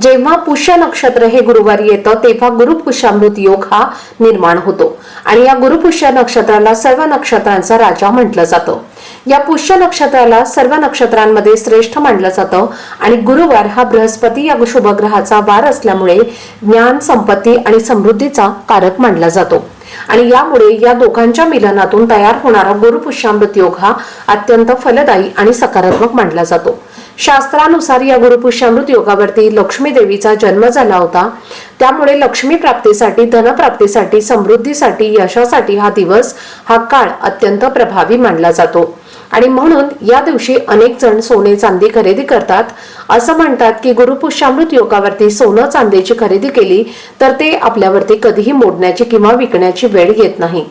जेव्हा पुष्य नक्षत्र हे गुरुवारी येतं तेव्हा गुरुपुष्यामृत योग हा निर्माण होतो. आणि या गुरुपुष्य नक्षत्राला सर्व नक्षत्रांचा राजा म्हटलं जातं. या पुष्य नक्षत्राला सर्व नक्षत्रांमध्ये श्रेष्ठ मानलं जातं आणि गुरुवार हा बृहस्पती या शुभग्रहाचा वार असल्यामुळे ज्ञान संपत्ती आणि समृद्धीचा कारक मानला जातो. आणि यामुळे या दोघांच्या मिलनातून तयार होणारा गुरुपुष्यामृत योग हा अत्यंत फलदायी आणि सकारात्मक मानला जातो. शास्त्रानुसार या गुरुपुष्यामृत योगावरती लक्ष्मी देवीचा जन्म झाला होता. त्यामुळे लक्ष्मी प्राप्तीसाठी धनप्राप्तीसाठी समृद्धीसाठी यशासाठी हा दिवस हा काळ अत्यंत प्रभावी मानला जातो. आणि म्हणून या दिवशी अनेक जण सोने चांदी खरेदी करतात. असं म्हणतात की गुरुपुष्यामृत योगावरती सोनं चांदीची खरेदी केली तर ते आपल्यावरती कधीही मोडण्याची किंवा विकण्याची वेळ येत नाही.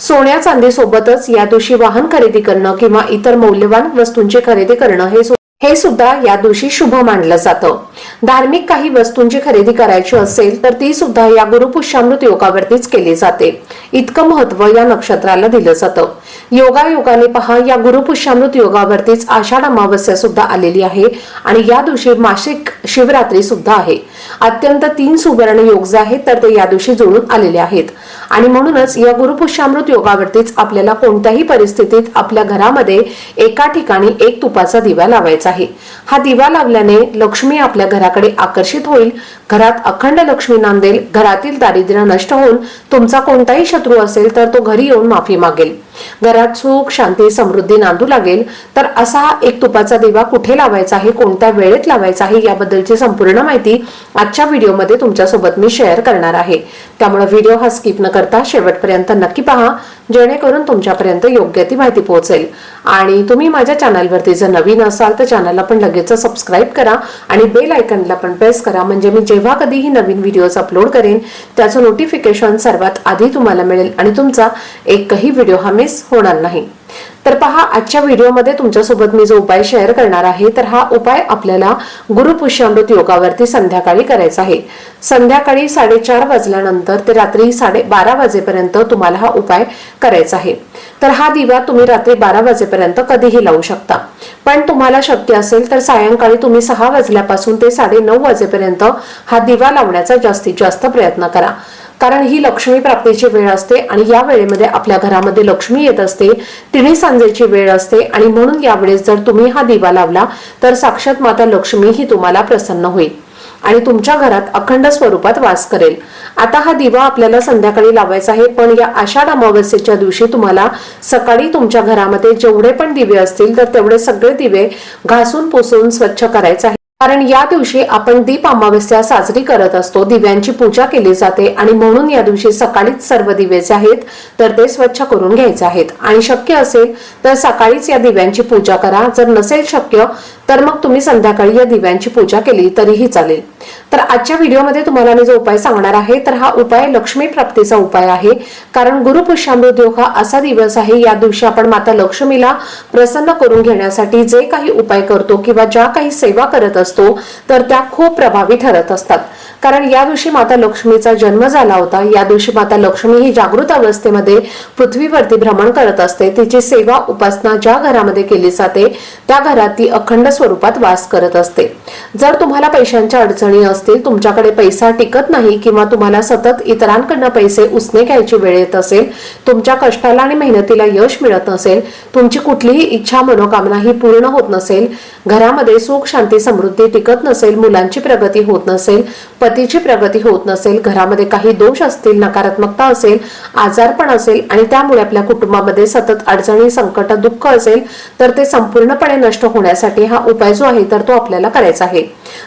सोन्या चांदी सोबतच या दिवशी वाहन खरेदी करणं किंवा इतर मौल्यवान वस्तूंची खरेदी करणं हे हे सुद्धा या दिवशी शुभ मानलं जातं. धार्मिक काही वस्तूंची खरेदी करायची असेल तर ती सुद्धा या गुरुपुष्यामृत योगावरतीच केली जाते. इतकं महत्त्व या नक्षत्राला दिलं जातं. योगायोगाने पहा या गुरुपुष्यामृत योगावरतीच आषाढ अमावस्या सुद्धा आलेली आहे आणि या दिवशी मासिक शिवरात्री सुद्धा आहे. अत्यंत तीन सुवर्ण योग जे आहेत तर ते या दिवशी जुळून आलेले आहेत. आणि म्हणूनच या गुरुपुष्यामृत योगावरतीच आपल्याला कोणत्याही परिस्थितीत आपल्या घरामध्ये एका ठिकाणी एक तुपाचा दिवा लावायचा आहे. हा दिवा लावल्याने लक्ष्मी आपल्या घराकडे आकर्षित होईल. घरात अखंड लक्ष्मी नांदेल घरातील दारिद्र्य नष्ट होऊन तुमचा कोणताही शत्रू असेल तर तो घरी येऊन माफी मागेल. घरात सुख शांती समृद्धी नांदू लागेल. तर असा एक तुपाचा दिवा कुठे लावायचा आहे कोणत्या वेळेत लावायचा आहे याबद्दलची संपूर्ण माहिती आजच्या व्हिडिओमध्ये तुमच्यासोबत मी शेअर करणार आहे. त्यामुळे व्हिडिओ हा स्किप न करता शेवटपर्यंत नक्की पहा जेणेकरून तुमच्यापर्यंत योग्य ती माहिती पोहोचेल. आणि तुम्ही माझ्या चॅनलवरती जर नवीन असाल तर चॅनलला पण लगेच सबस्क्राईब करा आणि बेल आयकनला पण प्रेस करा. म्हणजे मी जेव्हा कधीही नवीन व्हिडिओज अपलोड करेन त्याचं नोटिफिकेशन सर्वात आधी तुम्हाला मिळेल आणि तुमचा एकही व्हिडिओ हा मिस होणार नाही. तर पहा आजच्या व्हिडिओमध्ये तुमच्यासोबत मी जो उपाय शेअर करणार आहे तर हा उपाय आपल्याला गुरुपुष्यामृत योगावरती संध्याकाळी करायचा आहे. संध्याकाळी साडेचार वाजल्यानंतर ते रात्री साडे बारा वाजेपर्यंत तुम्हाला हा उपाय करायचा आहे. तर हा दिवा तुम्ही रात्री बारा वाजेपर्यंत कधीही लावू शकता. पण तुम्हाला शक्य असेल तर सायंकाळी तुम्ही सहा वाजल्यापासून ते साडे नऊ वाजेपर्यंत हा दिवा लावण्याचा जास्तीत जास्त प्रयत्न करा. कारण ही लक्ष्मी प्राप्तीची वेळ असते आणि या वेळेमध्ये आपल्या घरामध्ये लक्ष्मी येत असते तिने सांजेची वेळ असते आणि म्हणून यावेळेस जर तुम्ही हा दिवा लावला तर साक्षात माता लक्ष्मी ही तुम्हाला प्रसन्न होईल आणि तुमच्या घरात अखंड स्वरूपात वास करेल. आता हा दिवा आपल्याला संध्याकाळी लावायचा आहे पण या आषाढ अमावस्येच्या दिवशी तुम्हाला सकाळी तुमच्या घरामध्ये जेवढे पण दिवे असतील तर तेवढे सगळे दिवे घासून पुसून स्वच्छ करायचे आहे. कारण या दिवशी आपण दीप अमावस्या साजरी करत असतो. दिव्यांची पूजा केली जाते आणि म्हणून या दिवशी सकाळीच सर्व दिवे जे आहेत तर ते स्वच्छ करून घ्यायचे आहेत. आणि शक्य असेल तर सकाळीच या दिव्यांची पूजा करा. जर नसेल शक्य तर मग तुम्ही संध्याकाळी या दिव्यांची पूजा केली तरीही चालेल. तर आजच्या व्हिडिओमध्ये तुम्हाला मी जो उपाय सांगणार आहे तर हा उपाय लक्ष्मी प्राप्तीचा उपाय आहे. कारण गुरुपुष्यामृत योग हा असा दिवस आहे या दिवशी आपण माता लक्ष्मीला प्रसन्न करून घेण्यासाठी जे काही उपाय करतो किंवा ज्या काही सेवा करत असतो तर त्या खूप प्रभावी ठरत असतात. कारण या दिवशी माता लक्ष्मीचा जन्म झाला होता. या दिवशी माता लक्ष्मी ही जागृत अवस्थेमध्ये पृथ्वीवरती भ्रमण करत असते. तिची सेवा उपासना ज्या घरामध्ये केली जाते त्या घरात ती अखंड स्वरूपात वास करत असते. जर तुम्हाला पैशांच्या अडचणी असतील तुमच्याकडे पैसा टिकत नाही किंवा तुम्हाला सतत इतरांकडनं पैसे उसने घ्यायची वेळ येत असेल तुमच्या कष्टाला आणि मेहनतीला यश मिळत नसेल तुमची कुठलीही इच्छा मनोकामना ही पूर्ण होत नसेल घरामध्ये सुख शांती समृद्धी टिकत नसेल मुलांची प्रगती होत नसेल पतीची प्रगती होत नसेल घरामध्ये काही दोष असतील नकारात्मकता असेल आजारपण असेल आणि त्यामुळे आपल्या कुटुंबामध्ये सतत अडचणी संकट दुःख असेल तर ते संपूर्णपणे नष्ट होण्यासाठी हा उपाय जो आहे तर तो आपल्याला करायचा आहे.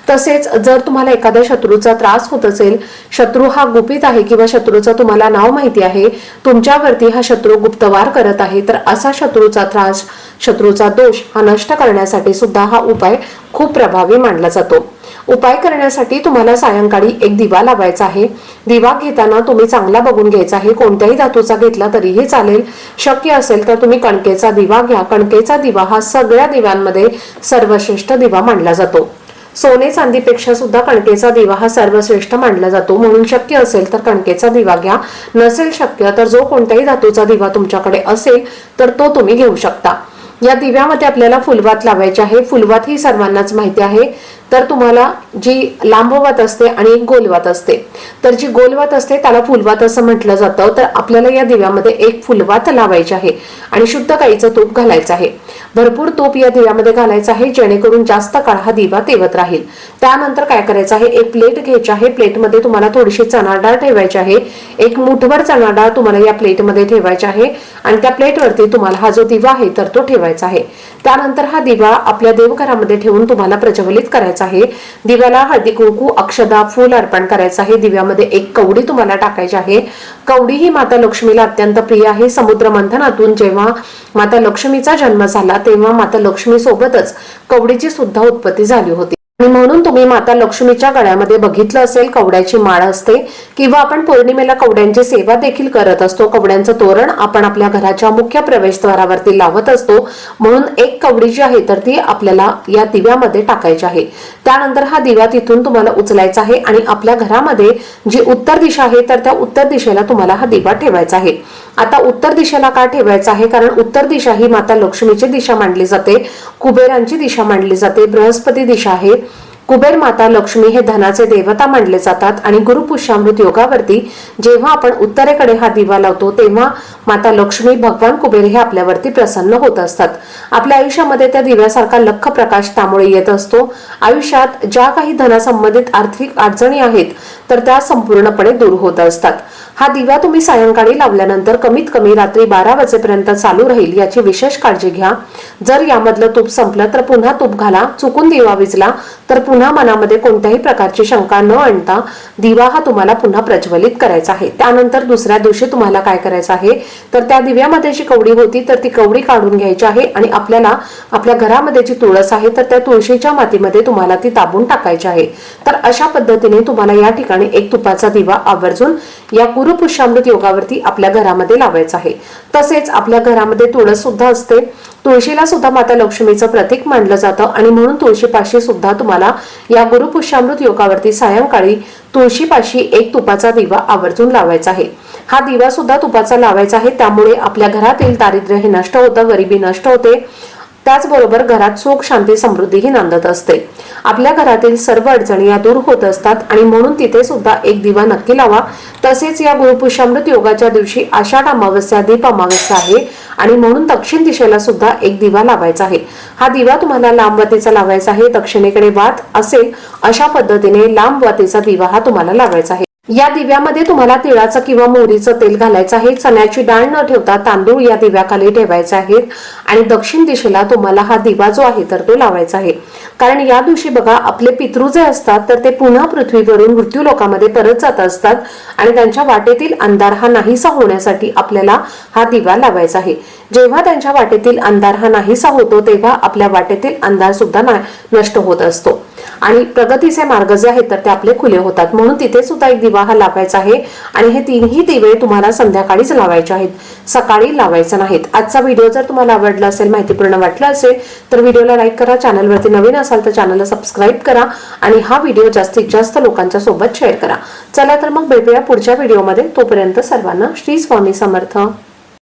तसेच जर तुम्हाला एखाद्या शत्रूचा त्रास होत असेल शत्रू हा गुपित आहे किंवा शत्रूचं तुम्हाला नाव माहिती आहे तुमच्यावरती हा शत्रू गुप्तवार करत आहे तर असा शत्रूचा त्रास शत्रूचा दोष हा नष्ट करण्यासाठी सुद्धा हा उपाय खूप प्रभावी मानला जातो. उपाय करण्यासाठी तुम्हाला सायंकाळी एक दिवा लावायचा आहे. दिवा घेताना तुम्ही चांगला बघून घ्यायचा आहे. कोणत्याही धातूचा घेतला तरीही चालेल. शक्य असेल तर तुम्ही कणकेचा दिवा घ्या. कणकेचा दिवा हा सगळ्या दिव्यांमध्ये सर्वश्रेष्ठ दिवा मानला जातो. सोने चांदीपेक्षा सुद्धा कणकेचा दिवा हा सर्वश्रेष्ठ मानला जातो. म्हणून शक्य असेल तर कणकेचा दिवा घ्या. नसेल शक्य तर जो कोणत्याही धातूचा दिवा तुमच्याकडे असेल तर तो तुम्ही घेऊ शकता. या दिव्यामध्ये आपल्याला फुलवात लावायची आहे. फुलवात ही सर्वांनाच माहिती आहे. तर तुम्हाला जी लांबवात असते आणि एक गोलवात असते. तर जी गोलवात असते त्याला फुलवात असं म्हटलं जातं. तर आपल्याला या दिव्यामध्ये एक फुलवात लावायची आहे आणि शुद्ध गाईचं तूप घालायचं आहे. भरपूर तोप या दिव्यामध्ये घालायचं आहे जेणेकरून जास्त काळ हा दिवा तेवत राहील. त्यानंतर काय करायचं आहे एक प्लेट घ्यायची आहे. प्लेटमध्ये तुम्हाला थोडीशी चणा डाळ ठेवायची आहे. एक मुठभर चणा डाळ तुम्हाला या प्लेटमध्ये ठेवायची आहे. आणि त्या प्लेटवरती तुम्हाला हा जो दिवा आहे तर तो ठेवायचा आहे. त्यानंतर हा दिवा आपल्या देवघरामध्ये ठेवून तुम्हाला प्रज्वलित करायचा आहे. दिव्याला हळदी कुंकू अक्षदा फूल अर्पण करायचं आहे. दिव्यामध्ये एक कवडी तुम्हाला टाकायची आहे. कवडी ही माता लक्ष्मीला अत्यंत प्रिय आहे. समुद्र मंथनातून जेव्हा माता लक्ष्मीचा जन्म झाला तेव्हा माता लक्ष्मी सोबतच कवडीची सुद्धा उत्पत्ती झाली होती. आणि म्हणून तुम्ही माता लक्ष्मीच्या गळ्यामध्ये बघितलं असेल कवड्याची माळ असते किंवा आपण पौर्णिमेला कवड्यांची सेवा देखील करत असतो. कवड्यांचं तोरण आपण आपल्या घराच्या मुख्य प्रवेशद्वारावरती लावत असतो. म्हणून एक कवडी जी आहे तर ती आपल्याला या दिव्यामध्ये टाकायची आहे. त्यानंतर हा दिवा तिथून तुम्हाला उचलायचा आहे आणि आपल्या घरामध्ये जी उत्तर दिशा आहे तर त्या उत्तर दिशेला तुम्हाला हा दिवा ठेवायचा आहे. आता उत्तर दिशेला का ठेवायचा आहे? कारण उत्तर दिशा ही माता लक्ष्मीची दिशा मानली जाते. कुबेरांची दिशा मानली जाते. बृहस्पती दिशा आहे कुबेर माता लक्ष्मी हे धनाचे देवता मानले जातात आणि गुरुपुष्यामृत योगावरती जेव्हा आपण उत्तरेकडे हा दिवा लावतो तेव्हा माता लक्ष्मी भगवान कुबेर हे आपल्यावरती प्रसन्न होत असतात. आपल्या आयुष्यामध्ये त्या दिव्यासारखा लख प्रकाश त्यामुळे येत असतो. आयुष्यात ज्या काही धनासंबंधित आर्थिक अडचणी आहेत तर त्या संपूर्णपणे दूर होत असतात. हा दिवा तुम्ही सायंकाळी लावल्यानंतर कमीत कमी रात्री बारा वाजेपर्यंत चालू राहील याची विशेष काळजी घ्या. जर यामधलं तूप संपलं तर पुन्हा तूप घाला. चुकून दिवा विजला तर पुन्हा मनामध्ये कोणत्याही प्रकारची शंका न आणता दिवा हा तुम्हाला पुन्हा प्रज्वलित करायचा आहे. त्यानंतर दुसऱ्या दिवशी तुम्हाला काय करायचं आहे? तर त्या दिव्यामध्ये जी कवडी होती तर ती कवडी काढून घ्यायची आहे आणि आपल्याला आपल्या घरामध्ये जी तुळस आहे तर त्या तुळशीच्या मातीमध्ये तुम्हाला ती दाबून टाकायची आहे. तर अशा पद्धतीने तुम्हाला या ठिकाणी एक तुपाचा दिवा आवर्जून या गुरुपुष्यामृत योगावरती आपल्या घरामध्ये लावायचा आहे. तसेच आपल्या घरामध्ये तुळस सुद्धा असते. तुळशीला सुद्धा माता लक्ष्मीचं प्रतीक मानलं जातं आणि म्हणून तुळशीपाशी सुद्धा तुम्हाला या गुरुपुष्यामृत योगावरती सायंकाळी तुळशीपाशी एक तुपाचा दिवा आवर्जून लावायचा आहे. हा दिवा सुद्धा तुपाचा लावायचा आहे त्यामुळे आपल्या घरातील दारिद्र्य हे नष्ट होतं गरिबी नष्ट होते. त्याचबरोबर घरात सुख शांती समृद्धीही नांदत असते. आपल्या घरातील सर्व अडचणी या दूर होत असतात आणि म्हणून तिथे सुद्धा एक दिवा नक्की लावा. तसेच या गुरुपुष्यामृत योगाच्या दिवशी आषाढ अमावस्या दीप अमावस्या आहे आणि म्हणून दक्षिण दिशेला सुद्धा एक दिवा लावायचा आहे. हा दिवा तुम्हाला लांब वातीचा लावायचा आहे दक्षिणेकडे वात असेल अशा पद्धतीने लांब वातीचा दिवा हा तुम्हाला लावायचा आहे. या दिव्यामध्ये तुम्हाला तिळाचं किंवा मोहरीचं तेल घालायचं आहे. चण्याची डाळ न ठेवता तांदूळ या दिव्याखाली ठेवायचे आहेत. आणि दक्षिण दिशेला तुम्हाला हा दिवा जो आहे तर तो लावायचा आहे. कारण या दिवशी बघा आपले पितृ जे असतात तर ते पुन्हा पृथ्वीवरून मृत्यू लोकांमध्ये परत जात असतात. आणि त्यांच्या वाटेतील अंधार हा नाहीसा होण्यासाठी आपल्याला हा दिवा लावायचा आहे. जेव्हा त्यांच्या वाटेतील अंधार हा नाहीसा होतो तेव्हा आपल्या वाटेतील अंधार सुद्धा नष्ट होत असतो. आणि प्रगतीचे मार्ग जे आहेत तर ते आपले खुले होतात. म्हणून तिथे सुद्धा एक दिवा हा लावायचा आहे. आणि हे तीनही दिवे तुम्हाला संध्याकाळीच लावायचे आहेत. सकाळी लावायचे नाहीत. आजचा व्हिडिओ जर तुम्हाला आवडला असेल माहितीपूर्ण वाटला असेल तर व्हिडिओला लाईक करा चॅनलवरती नवीन असाल तर चॅनलला सबस्क्राईब करा आणि हा व्हिडिओ जास्तीत जास्त लोकांच्या सोबत शेअर करा. चला तर मग भेटूया पुढच्या व्हिडिओमध्ये. तोपर्यंत सर्वांना श्री स्वामी समर्थ.